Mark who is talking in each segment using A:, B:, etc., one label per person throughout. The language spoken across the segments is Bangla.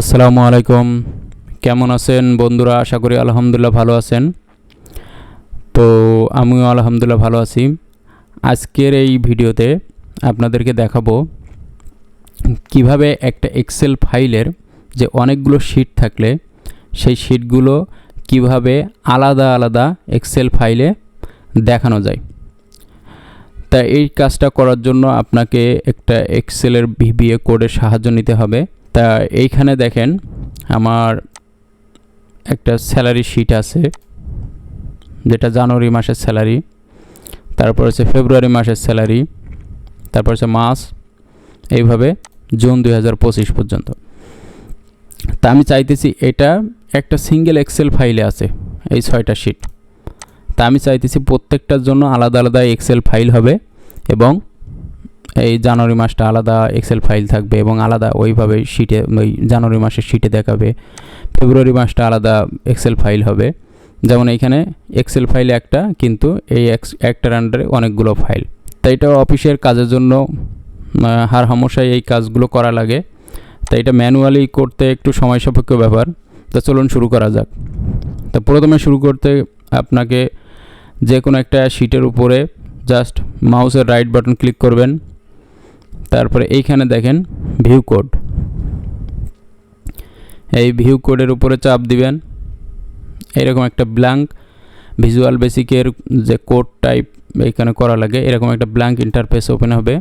A: আসসালামু আলাইকুম। কেমন আছেন বন্ধুরা? আশা করি আলহামদুলিল্লাহ ভালো আছেন। তো আমিও আলহামদুলিল্লাহ ভালো আছি। আজকের এই ভিডিওতে আপনাদেরকে দেখাবো কীভাবে একটা এক্সেল ফাইলের যে অনেকগুলো শিট থাকলে সেই শিটগুলো কীভাবে আলাদা আলাদা এক্সেল ফাইলে দেখানো যায়। তা এই কাজটা করার জন্য আপনাকে একটা এক্সেলের ভিবিএ কোডের সাহায্য নিতে হবে। তা এইখানে দেখেন আমার একটা স্যালারি শিট আছে, যেটা জানুয়ারি মাসের স্যালারি তারপর হচ্ছে ফেব্রুয়ারি মাসের স্যালারি তারপর হচ্ছে মাস, এইভাবে জুন দুই হাজার পঁচিশ পর্যন্ত। তা আমি চাইতেছি এটা একটা সিঙ্গেল এক্সেল ফাইলে আছে, এই ছয়টা শিট তা আমি চাইতেছি প্রত্যেকটার জন্য আলাদা আলাদা এক্সেল ফাইল হবে এবং এই জানুয়ারি মাসটা আলাদা এক্সেল ফাইল থাকবে এবং আলাদা ওইভাবে শিটে ওই জানুয়ারি মাসের শিটে দেখাবে। ফেব্রুয়ারি মাসটা আলাদা এক্সেল ফাইল হবে। যেমন এইখানে এক্সেল ফাইল একটা, কিন্তু এই একটার আন্ডারে অনেকগুলো ফাইল তাই এটা অফিসের কাজের জন্য হার হামেশাই এই কাজগুলো করা লাগে। তাই এটা ম্যানুয়ালি করতে একটু সময় সাপেক্ষ ব্যাপার। তা চলুন শুরু করা যাক। তো প্রথমে শুরু করতে আপনাকে যে কোনো একটা শিটের উপরে জাস্ট মাউসের রাইট বাটন ক্লিক করবেন। তারপরে এইখানে দেখেন ভিউ কোড এই ভিউ কোডের উপরে চাপ দিবেন। এরকম একটা ব্ল্যাঙ্ক ভিজুয়াল বেসিকের যে কোড টাইপ এইখানে করা লাগে, এরকম একটা ব্ল্যাঙ্ক ইন্টারফেস ওপেন হবে।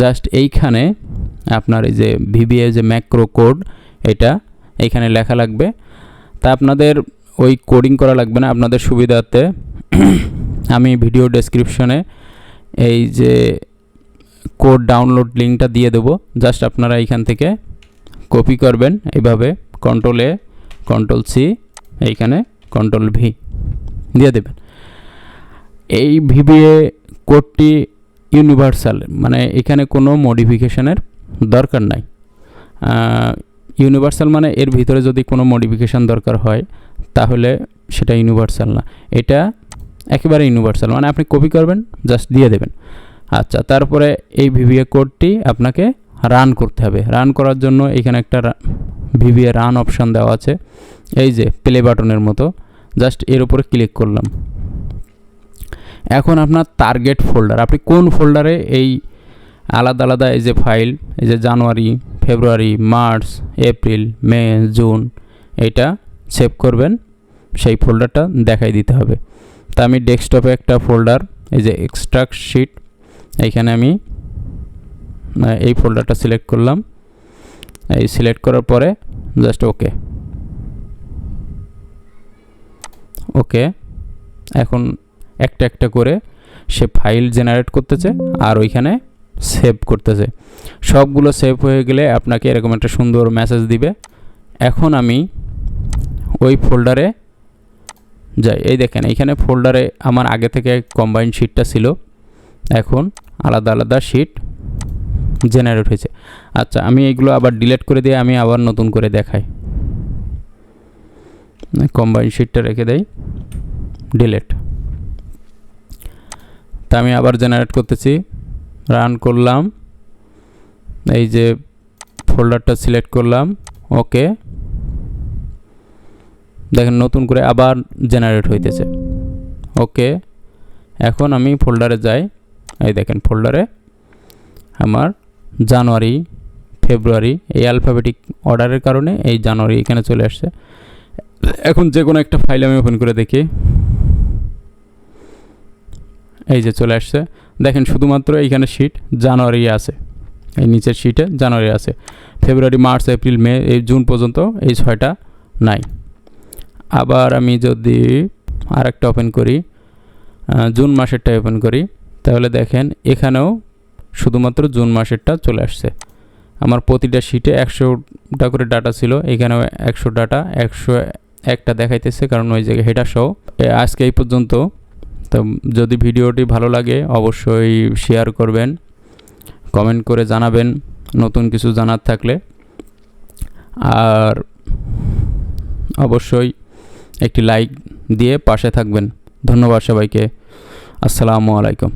A: জাস্ট এইখানে আপনার এই যে ভিবিএ যে ম্যাক্রো কোড এটা এইখানে লেখা লাগবে। তা আপনাদের ওই কোডিং করা লাগবে না, আপনাদের সুবিধার্থে। আমি ভিডিও ডেসক্রিপশনে এই যে কোড ডাউনলোড লিঙ্কটা দিয়ে দেবো। জাস্ট আপনারা এইখান থেকে কপি করবেন। এইভাবে কন্ট্রোল এ কন্ট্রোল সি এইখানে কন্ট্রোল ভি দিয়ে দেবেন। এই ভিবিএ কোডটি ইউনিভার্সাল মানে এখানে কোনো মডিফিকেশনের দরকার নাই। ইউনিভার্সাল মানে এর ভিতরে যদি কোনো মডিফিকেশান দরকার হয়, তাহলে সেটা ইউনিভার্সাল না। এটা একেবারে ইউনিভার্সাল মানে আপনি কপি করবেন জাস্ট দিয়ে দেবেন। আচ্ছা তারপরে এই ভিভিএ কোডটি আপনাকে রান করতে হবে। রান করার জন্য এখানে একটা ভিভিএ রান অপশান দেওয়া আছে। এই যে প্লে বাটনের মতো। জাস্ট এর উপরে ক্লিক করলাম। এখন আপনার টার্গেট ফোল্ডার আপনি কোন ফোল্ডারে এই আলাদা আলাদা এই যে ফাইল এই যে জানুয়ারি February March April May June এটা সেভ করবেন। সেই ফোল্ডারটা দেখাই দিতে হবে। তা আমি ডেস্কটপে একটা ফোল্ডার এই যে এক্সট্রাক্ট শিট এইখানে আমি এই ফোল্ডারটা সিলেক্ট করলাম। এই সিলেক্ট করার পরে জাস্ট ওকে ওকে এখন একটা একটা করে সে ফাইল জেনারেট করতেছে আর ওইখানে সেভ করতেছে। সবগুলো সেভ হয়ে গেলে আপনাকে এরকম একটা সুন্দর মেসেজ দিবে। এখন আমি ওই ফোল্ডারে যাই। এই দেখেন, এইখানে ফোল্ডারে আমার আগে থেকে কম্বাইন শিটটা ছিল। এখন আলাদা আলাদা শিট জেনারেট হয়েছে। আচ্ছা আমি এগুলো আবার ডিলেট করে দিয়ে আমি আবার নতুন করে দেখাই। কম্বাইন শিটটা রেখে দেই। ডিলেট তা আমি আবার জেনারেট করতেছি। রান করলাম। এই যে ফোল্ডারটা সিলেক্ট করলাম। ওকে দেখেন নতুন করে আবার জেনারেট হইতেছে। ওকে এখন আমি ফোল্ডারে যাই। এই দেখেন ফোল্ডারে আমার জানুয়ারি, ফেব্রুয়ারি এই অ্যালফাবেটিক অর্ডারের কারণে এই জানুয়ারি এখানে চলে আসছে। এখন যে কোনো একটা ফাইল আমি ওপেন করে দেখি। এই যে চলে আসছে। দেখেন শুধুমাত্র এইখানে শিট জানুয়ারি আছে। এই নিচের শিটে জানুয়ারি আছে। ফেব্রুয়ারি, মার্চ, এপ্রিল, মে, এই জুন পর্যন্ত এই ছয়টা নাই। আবার আমি যদি আরেকটা ওপেন করি জুন মাসেরটা ওপেন করি। তাহলে দেখেন, এখানেও শুধুমাত্র জুন মাসেরটা চলে আসছে। আমার প্রতিটা শিটে একশোটা করে ডাটা ছিল, এখানেও একশো ডাটা একশো একটা দেখাইতেছে, কারণ ওই জায়গায় হেডার সহ। আজকে এই পর্যন্ত। তো যদি ভিডিওটি ভালো লাগে, অবশ্যই শেয়ার করবেন কমেন্ট করে জানাবেন, নতুন কিছু জানার থাকলে। আর অবশ্যই একটি লাইক দিয়ে পাশে থাকবেন। ধন্যবাদ সবাইকে। আসসালামু আলাইকুম।